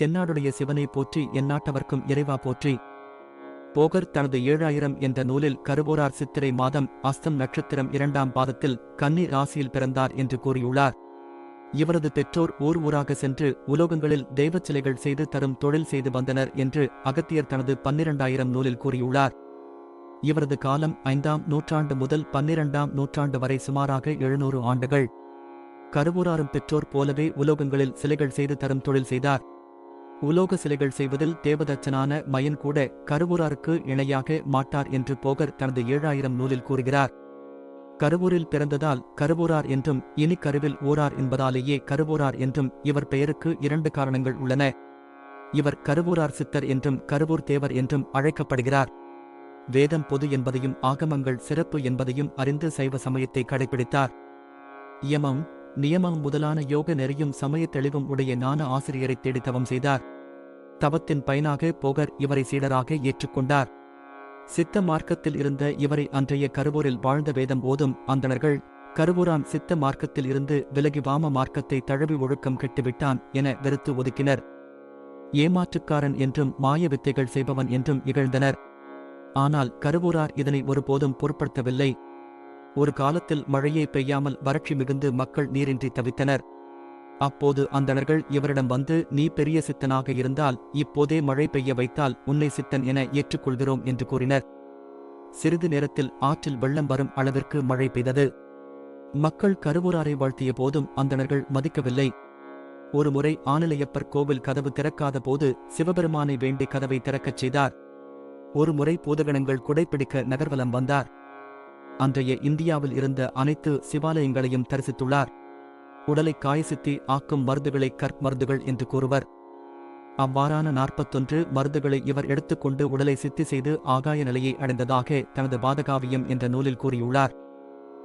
தென்னாடுடைய சிவனை போற்றி எந்நாட்டவர்க்கும் இறைவா போற்றி. போகர் தனது ஏழாயிரம் என்ற நூலில் கருவோரார் சித்திரை மாதம் அஸ்தம் நட்சத்திரம் இரண்டாம் பாதத்தில் கன்னி ராசியில் பிறந்தார் என்று கூறியுள்ளார். இவரது பெற்றோர் ஊர் ஊராக சென்று உலோகங்களில் தெய்வச் சிலைகள் செய்து தரும் தொழில் செய்து வந்தனர் என்று அகத்தியர் தனது பன்னிரண்டாயிரம் நூலில் கூறியுள்ளார். இவரது காலம் ஐந்தாம் நூற்றாண்டு முதல் பன்னிரண்டாம் நூற்றாண்டு வரை சுமாராக எழுநூறு ஆண்டுகள். கருவூராரும் பெற்றோர் போலவே உலோகங்களில் சிலைகள் செய்து தரும் தொழில் செய்தார். உலோக சிலைகள் செய்வதில் தேவதச்சனான மயன் கூட கருவூராருக்கு இணையாக மாட்டார் என்று போகர் தனது ஏழாயிரம் நூலில் கூறுகிறார். கருவூரில் பிறந்ததால் கருவூரார் என்றும் இனி கருவில் ஊரார் என்பதாலேயே கருவூரார் என்றும் இவர் பெயருக்கு இரண்டு காரணங்கள் உள்ளன. இவர் கருவூரார் சித்தர் என்றும் கருவூர் தேவர் என்றும் அழைக்கப்படுகிறார். வேதம் பொது என்பதையும் ஆகமங்கள் சிறப்பு என்பதையும் அறிந்து சைவ சமயத்தை கடைபிடித்தார். யமம் நியமம் முதலான யோக நெறியும் சமய தெளிவும் உடைய ஞான ஆசிரியரை தேடி தவம் செய்தார். தவத்தின் பயனாக போகர் இவரை சீடராக ஏற்றுக்கொண்டார். சித்த மார்க்கத்தில் இருந்த இவரை அன்றைய கருவூரில் வாழ்ந்த வேதம் ஓதும் அந்தணர்கள் கருவூரான் சித்த மார்க்கத்தில் இருந்து விலகி வாம மார்க்கத்தை தழுவி ஒழுக்கம் கெட்டுவிட்டான் என வெறுத்து ஒதுக்கினர். ஏமாற்றுக்காரன் என்றும் மாய வித்தைகள் செய்பவன் என்றும் இகழ்ந்தனர். ஆனால் கருவூரார் இதனை ஒருபோதும் பொருட்படுத்தவில்லை. ஒரு காலத்தில் மழையே பெய்யாமல் வறட்சி மிகுந்து மக்கள் நீரின்றி தவித்தனர். அப்போது அந்தணர்கள் இவரிடம் வந்து நீ பெரிய சித்தனாக இருந்தால் இப்போதே மழை பெய்ய வைத்தால் உன்னை சித்தன் என ஏற்றுக்கொள்கிறோம் என்று கூறினர். சிறிது நேரத்தில் ஆற்றில் வெள்ளம் வரும் அளவிற்கு மழை பெய்தது. மக்கள் கருவூராரை வாழ்த்திய போதும் அந்தணர்கள் மதிக்கவில்லை. ஒருமுறை ஆனிலையப்பர் கோவில் கதவு திறக்காத போது சிவபெருமானை வேண்டி கதவை திறக்கச் செய்தார். ஒருமுறை பூதகணங்கள் குடைப்பிடிக்க நகர்வலம் வந்தார். அன்றைய இந்தியாவில் இருந்த அனைத்து சிவாலயங்களையும் தரிசித்துள்ளார். உடலை காயசித்தி ஆக்கும் மருந்துகளை கற்மருந்துகள் என்று கூறுவர். அவ்வாறான நாற்பத்தொன்று மருந்துகளை இவர் எடுத்துக்கொண்டு உடலை சித்தி செய்து ஆகாய நிலையை அடைந்ததாக தனது பாதகாவியம் என்ற நூலில் கூறியுள்ளார்.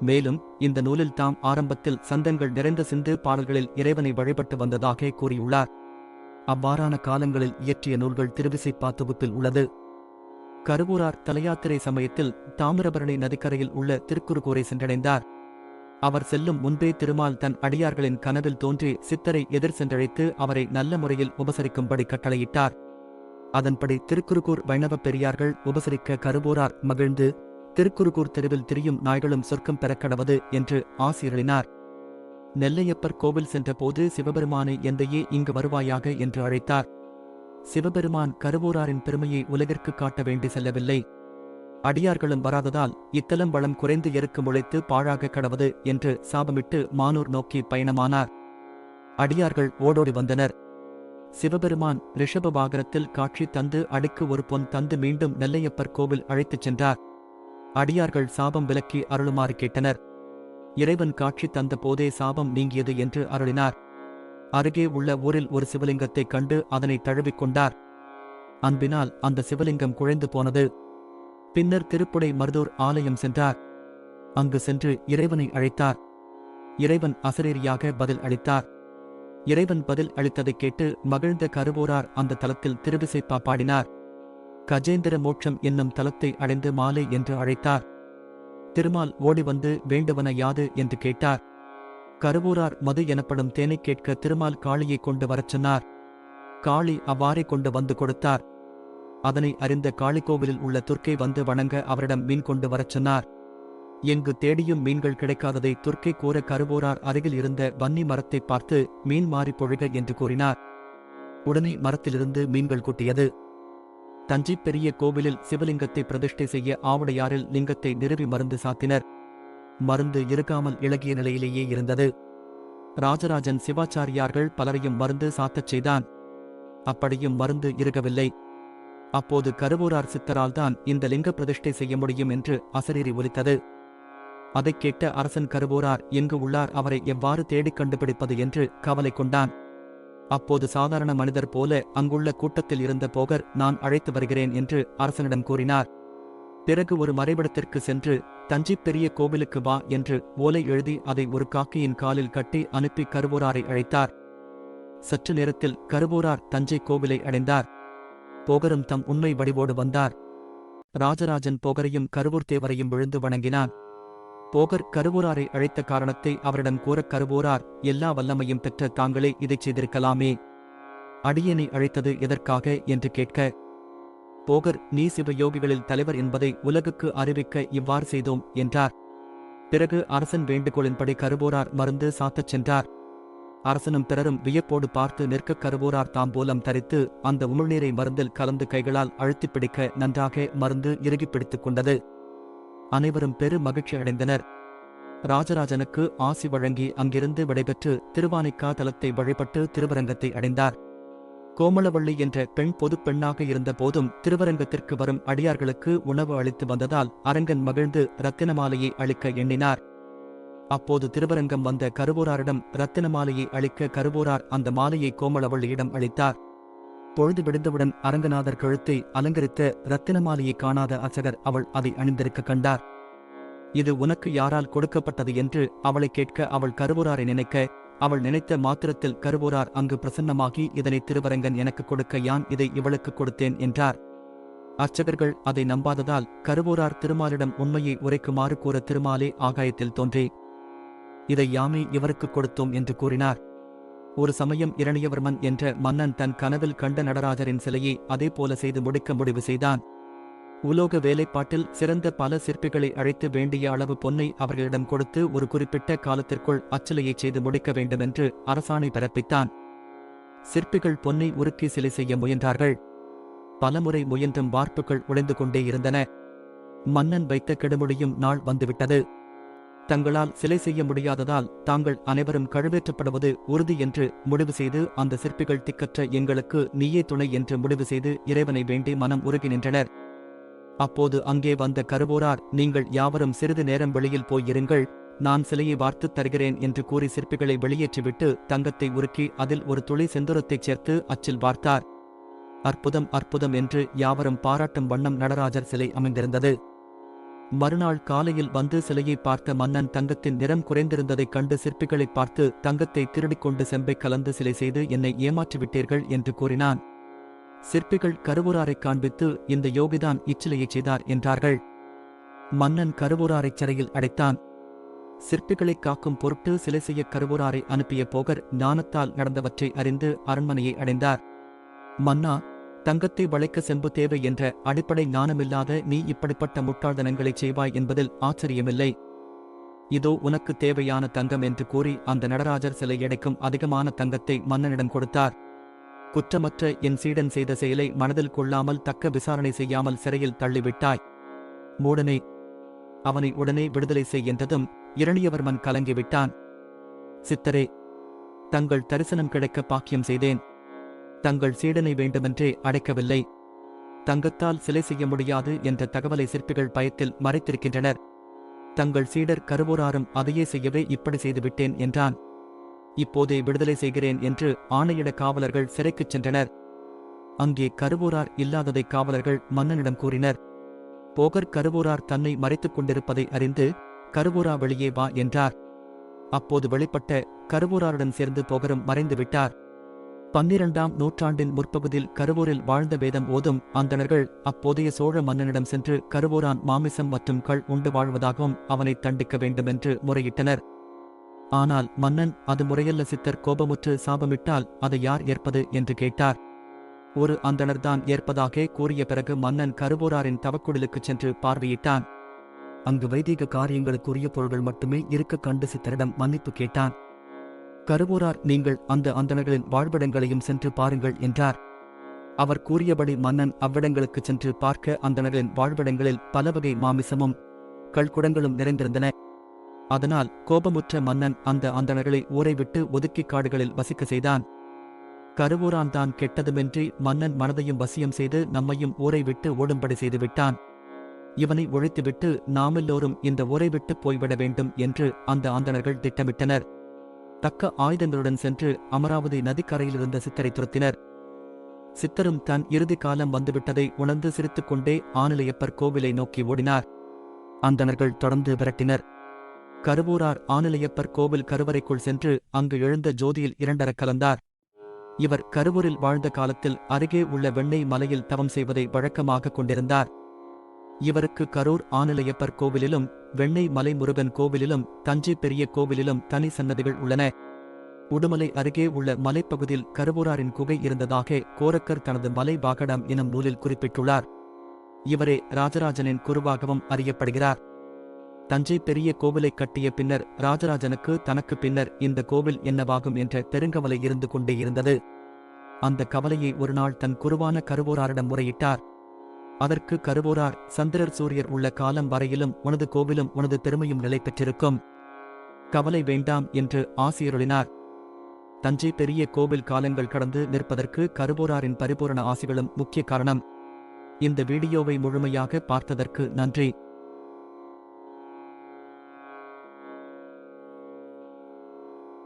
மேலும் இந்த நூலில் தாம் ஆரம்பத்தில் சந்தங்கள் நிறைந்த சிந்து பாடல்களில் இறைவனை வழிபட்டு வந்ததாக கூறியுள்ளார். அவ்வாறான காலங்களில் இயற்றிய நூல்கள் திருவிசைப்பா தொகுப்பில் உள்ளது. கருவூரார் தலையாத்திரை சமயத்தில் தாமிரபரணி நதிக்கரையில் உள்ள திருக்குறுகூரை சென்றடைந்தார். அவர் செல்லும் முன்பே திருமால் தன் அடியார்களின் கனவில் தோன்றி சித்தரை எதிர் சென்றழைத்து அவரை நல்ல முறையில் உபசரிக்கும்படி கட்டளையிட்டார். அதன்படி திருக்குறுகூர் வைணவப் பெரியார்கள் உபசரிக்க கருவூரார் மகிழ்ந்து திருக்குறுகூர் தெருவில் திரியும் நாய்களும் சொர்க்கம் பெறக்கடவது என்று ஆசிரியளினார் நெல்லையப்பர் கோவில் சென்றபோது சிவபெருமானை எந்தையே இங்கு வருவாயாக என்று அழைத்தார். சிவபெருமான் கருவூராரின் பெருமையை உலகிற்கு காட்ட வேண்டி செல்லவில்லை. அடியார்களும் வராததால் இத்தலம் வளம் குறைந்து எருக்கு முளைத்து பாழாக கடவது என்று சாபமிட்டு மானூர் நோக்கி பயணமானார். அடியார்கள் ஓடோடி வந்தனர். சிவபெருமான் ரிஷப வாகனத்தில் காட்சி தந்து அடிக்கு ஒரு பொன் தந்து மீண்டும் நெல்லையப்பர் கோவில் அழைத்துச் சென்றார். அடியார்கள் சாபம் விலக்கி அருளுமாறு கேட்டனர். இறைவன் காட்சி தந்த போதே சாபம் நீங்கியது என்று அருளினார். அருகே உள்ள ஊரில் ஒரு சிவலிங்கத்தைக் கண்டு அதனை தழுவிக் கொண்டார். அன்பினால் அந்த சிவலிங்கம் குழைந்து போனது. பின்னர் திருப்புடை மருதூர் ஆலயம் சென்றார். அங்கு சென்று இறைவனை அழைத்தார். இறைவன் அசரீரியாக பதில் அளித்தார். இறைவன் பதில் அளித்ததைக் கேட்டு மகிழ்ந்த கருவூரார் அந்த தலத்தில் திருவிசைப்பா பாடினார். கஜேந்திர மோட்சம் என்னும் தலத்தை அடைந்து மாலை என்று அழைத்தார். திருமால் ஓடி வந்து வேண்டுவன யாது என்று கேட்டார். கருவூரார் மது எனப்படும் தேனைக் கேட்க திருமால் காளியை கொண்டு வரச் சொன்னார். காளி அவ்வாறே கொண்டு வந்து கொடுத்தார். அதனை அறிந்த காளிக்கோவிலில் உள்ள துர்க்கை வந்து வணங்க அவரிடம் மீன் கொண்டு வரச் சொன்னார். எங்கு தேடியும் மீன்கள் கிடைக்காததை துர்க்கை கூற கருவூரார் அருகில் இருந்த வன்னி மரத்தைப் பார்த்து மீன் மாறி பொழுக என்று கூறினார். உடனே மரத்திலிருந்து மீன்கள் கொட்டியது. தஞ்சை பெரிய கோவிலில் சிவலிங்கத்தை பிரதிஷ்டை செய்ய ஆவடையாரில் லிங்கத்தை நிறுவி மருந்து சாத்தினர். மருந்து இருக்காமல் இளகிய நிலையிலேயே இருந்தது. ராஜராஜன் சிவாச்சாரியார்கள் பலரையும் மருந்து சாத்தச் செய்தான். அப்படியும் மருந்து இருக்கவில்லை. அப்போது கருவூரார் சித்தரால் தான் இந்த லிங்க பிரதிஷ்டை செய்ய முடியும் என்று அசரீரி ஒலித்தது. அதைக் கேட்ட அரசன் கருவூரார் எங்கு உள்ளார்? அவரை எவ்வாறு தேடிக் கண்டுபிடிப்பது? என்று கவலை கொண்டான். அப்போது சாதாரண மனிதர் போல அங்குள்ள கூட்டத்தில் இருந்த போகர் நான் அழைத்து வருகிறேன் என்று அரசனிடம் கூறினார். பிறகு ஒரு மறைவிடத்திற்கு சென்று தஞ்சை பெரிய கோவிலுக்கு வா என்று ஓலை எழுதி அதை ஒரு காக்கையின் காலில் கட்டி அனுப்பி கருவூராரை அழைத்தார். சற்று நேரத்தில் கருவூரார் தஞ்சை கோவிலை அடைந்தார். போகரும் தம் உண்மை வடிவோடு வந்தார். ராஜராஜன் போகரையும் கருவூர் தேவரையும் விழுந்து வணங்கினான். போகர் கருவூராரை அழைத்த காரணத்தை அவரிடம் கூறக் கருவூரார் எல்லா வல்லமையும் பெற்ற தாங்களே இதைச் செய்திருக்கலாமே. அடியனை அழைத்தது எதற்காக? என்று கேட்க போகர் நீ சிவயோகிகளில் தலைவர் என்பதை உலகுக்கு அறிவிக்க இவ்வாறு செய்தோம் என்றார். பிறகு அரசன் வேண்டுகோளின்படி கருவோரார் மருந்து சாத்தச் சென்றார். அரசனும் பிறரும் வியப்போடு பார்த்து நிற்க கருவோரார் தாம்பூலம் தரித்து அந்த உமிழ்நீரை மருந்தில் கலந்து கைகளால் அழுத்திப் பிடிக்க நன்றாக மருந்து இறுகிப் பிடித்துக் கொண்டது. அனைவரும் பெரு மகிழ்ச்சி அடைந்தனர். ராஜராஜனுக்கு ஆசி வழங்கி அங்கிருந்து விடைபெற்று திருவானிக்கா தலத்தை வழிபட்டு திருவரங்கத்தை அடைந்தார். கோமளவள்ளி என்ற பெண் பொதுப் பெண்ணாக இருந்த போதும் திருவரங்கத்திற்கு வரும் அடியார்களுக்கு உணவு அளித்து வந்ததால் அரங்கன் மகிழ்ந்து ரத்தினமாலையை அளிக்க எண்ணினார். அப்போது திருவரங்கம் வந்த கருவூராரிடம் ரத்தினமாலையை அளிக்க கருவூரார் அந்த மாலையை கோமளவள்ளியிடம் அளித்தார். பொழுது விடுந்தவுடன் அரங்கநாதர் கழுத்தை அலங்கரித்த ரத்தினமாலையை காணாத அர்ச்சகர் அவள் அதை அணிந்திருக்க கண்டார். இது உனக்கு யாரால் கொடுக்கப்பட்டது? என்று அவளை கேட்க அவள் கருவூராரை நினைக்க அவள் நினைத்த மாத்திரத்தில் கருவூரார் அங்கு பிரசன்னமாகி இதனை திருவரங்கன் எனக்கு கொடுக்க யான் இதை இவளுக்கு கொடுத்தேன் என்றார். அர்ச்சகர்கள் அதை நம்பாததால் கருவூரார் திருமாலிடம் உண்மையை உரைக்குமாறு கூற திருமாலே ஆகாயத்தில் தோன்றி இதை யாமே இவருக்கு கொடுத்தோம் என்று கூறினார். ஒரு சமயம் இரணியவர்மன் என்ற மன்னன் தன் கனவில் கண்ட நடராஜரின் சிலையை அதேபோல செய்து முடிக்க முடிவு செய்தான். உலோக வேலைப்பாட்டில் சிறந்த பல சிற்பிகளை அழைத்து வேண்டிய அளவு பொன்னை அவர்களிடம் கொடுத்து ஒரு குறிப்பிட்ட காலத்திற்குள் அச்சிலையைச் செய்து முடிக்க வேண்டுமென்று அரசாணை பிறப்பித்தான். சிற்பிகள் பொன்னை உருக்கி சிலை செய்ய முயன்றார்கள். பலமுறை முயன்றும் வார்ப்புகள் உழைந்து கொண்டே இருந்தன. மன்னன் வைத்த கெடுமுடியும் நாள் வந்துவிட்டது. தங்களால் சிலை செய்ய முடியாததால் தாங்கள் அனைவரும் கழுவேற்றப்படுவது உறுதி என்று முடிவு செய்து அந்த சிற்பிகள் திக்கற்ற எங்களுக்கு நீயே துணை என்று முடிவு செய்து இறைவனை வேண்டி மனம் உருகி நின்றனர். அப்போது அங்கே வந்த கருவூரார் நீங்கள் யாவரும் சிறிது நேரம் வெளியில் போயிருங்கள் நான் சிலையை வார்த்துத் தருகிறேன் என்று கூறி சிற்பிகளை வெளியேற்றிவிட்டு தங்கத்தை உருக்கி அதில் ஒரு துளி செந்துரத்தைச் சேர்த்து அச்சில் வார்த்தார். அற்புதம் அற்புதம் என்று யாவரும் பாராட்டும் வண்ணம் நடராஜர் சிலை அமைந்திருந்தது. மறுநாள் காலையில் வந்து சிலையை பார்த்த மன்னன் தங்கத்தின் நிறம் குறைந்திருந்ததைக் கண்டு சிற்பிகளைப் பார்த்து தங்கத்தை திருடிக்கொண்டு செம்பை கலந்து சிலை செய்து என்னை ஏமாற்றிவிட்டீர்கள் என்று கூறினான். சிற்பிகள் கருவூராரைக் காண்பித்து இந்த யோகிதான் இச்சிலையைச் செய்தார் என்றார்கள். மன்னன் கருவூராரைச் சிறையில் அடைத்தான். சிற்பிகளைக் காக்கும் பொருட்டு சிலை செய்ய கருவூராரை அனுப்பிய போகர் ஞானத்தால் நடந்தவற்றை அறிந்து அரண்மனையை அடைந்தார். மன்னா தங்கத்தை வளைக்க செம்பு தேவை என்ற அடிப்படை ஞானமில்லாத நீ இப்படிப்பட்ட முட்டாள்தனங்களை செய்வாய் என்பதில் ஆச்சரியமில்லை. இதோ உனக்கு தேவையான தங்கம் என்று கூறி அந்த நடராஜர் சிலை எடைக்கும் அதிகமான தங்கத்தை மன்னனிடம் கொடுத்தார். குற்றமற்ற என் சீடன் செய்த செயலை மனதில் கொள்ளாமல் தக்க விசாரணை செய்யாமல் சிறையில் தள்ளிவிட்டாய். மூடனே அவனை உடனே விடுதலை செய் என்றதும் இரணியவர்மன் கலங்கிவிட்டான். சித்தரே தங்கள் தரிசனம் கிடைக்க பாக்கியம் செய்தேன். தங்கள் சீடனை வேண்டுமென்றே அடைக்கவில்லை. தங்கத்தால் சிலை செய்ய முடியாது என்ற தகவலை சிற்பிகள் பயத்தில் மறைத்திருக்கின்றனர். தங்கள் சீடர் கருவூராரும் அதையே செய்யவே இப்படி செய்துவிட்டேன் என்றான். இப்போதே விடுதலை செய்கிறேன் என்று ஆணையிட காவலர்கள் சிறைக்குச் சென்றனர். அங்கே கருவூரார் இல்லாததை காவலர்கள் மன்னனிடம் கூறினர். போகர் கருவூரார் தன்னை மறைத்துக் கொண்டிருப்பதை அறிந்து கருவூரா வெளியே வா என்றார். அப்போது வெளிப்பட்ட கருவூராருடன் சேர்ந்து போகரும் மறைந்துவிட்டார் பன்னிரண்டாம் நூற்றாண்டின் முற்பகுதியில் கருவூரில் வாழ்ந்த வேதம் ஓதும் அந்தணர்கள் அப்போதைய சோழ மன்னனிடம் சென்று கருவூரான் மாமிசம் மற்றும் கள் உண்டு வாழ்வதாகவும் அவனை தண்டிக்க வேண்டுமென்று முறையிட்டனர். ஆனால் மன்னன் அது முறையல்ல சித்தர் கோபமுற்று சாபமிட்டால் அதை யார் ஏற்பது என்று கேட்டார். ஒரு அந்தணர்தான் ஏற்பதாக கூறிய பிறகு மன்னன் கருவூராரின் தவக்குடிலுக்குச் சென்று பார்வையிட்டான். அங்கு வைதீக காரியங்களுக்குரிய பொருள்கள் மட்டுமே இருக்க கண்டு சித்தரிடம் மன்னிப்பு கேட்டான். கருவூரார் நீங்கள் அந்த அந்தணர்களின் வாழ்விடங்களையும் சென்று பாருங்கள் என்றார். அவர் கூறியபடி மன்னன் அவ்விடங்களுக்குச் சென்று பார்க்க அந்தணர்களின் வாழ்விடங்களில் பல வகை மாமிசமும் கள்குடங்களும் நிறைந்திருந்தன. அதனால் கோபமுற்ற மன்னன் அந்த அந்தணர்களை ஊரை விட்டு ஒதுக்கி காடுகளில் வசிக்க செய்தான். கருவூரான் தான் கெட்டதுமின்றி மன்னன் மனதையும் வசியம் செய்து நம்மையும் ஊரை விட்டு ஓடும்படி செய்துவிட்டான். இவனை ஒழித்துவிட்டு நாமெல்லோரும் இந்த ஊரை விட்டு போய்விட வேண்டும் என்று அந்த அந்தணர்கள் திட்டமிட்டனர். தக்க ஆயுதங்களுடன் சென்று அமராவதி நதிக்கரையிலிருந்த சித்தரை துரத்தினர். சித்தரும் தன் இறுதி காலம் வந்துவிட்டதை உணர்ந்து சிரித்துக்கொண்டே ஆனிலையப்பர் கோவிலை நோக்கி ஓடினார். அந்தணர்கள் தொடர்ந்து விரட்டினர். கருவூரார் ஆனிலையப்பர் கோவில் கருவறைக்குள் சென்று அங்கு எழுந்த ஜோதியில் இரண்டரக் கலந்தார். இவர் கருவூரில் வாழ்ந்த காலத்தில் அருகே உள்ள வெண்ணெய் மலையில் தவம் செய்வதை வழக்கமாக கொண்டிருந்தார். இவருக்கு கரூர் ஆனிலையப்பர் கோவிலிலும் வெண்ணெய் மலை முருகன் கோவிலிலும் தஞ்சை பெரிய கோவிலிலும் தனி சன்னதிகள் உள்ளன. உடுமலை அருகே உள்ள மலைப்பகுதியில் கருவூராரின் குகை இருந்ததாக கோரக்கர் தனது மலை வாகடம் எனும் நூலில் குறிப்பிட்டுள்ளார். இவரே ராஜராஜனின் குருவாகவும் அறியப்படுகிறார். தஞ்சை பெரிய கோவிலை கட்டிய பின்னர் ராஜராஜனுக்கு தனக்கு பின்னர் இந்த கோவில் என்னவாகும் என்ற பெருங்கவலை இருந்து கொண்டே இருந்தது. அந்த கவலையை ஒருநாள் தன் குருவான கருவோராரிடம் முறையிட்டார். அதற்கு கருவோரார் சந்திரர் சூரியர் உள்ள காலம் வரையிலும் உனது கோவிலும் உனது பெருமையும் நிலை பெற்றிருக்கும். கவலை வேண்டாம் என்று ஆசியருளினார். தஞ்சை பெரிய கோவில் காலங்கள் கடந்து நிற்பதற்கு கருவோராரின் பரிபூரண ஆசிகளும் முக்கிய காரணம். இந்த வீடியோவை முழுமையாக பார்த்ததற்கு நன்றி.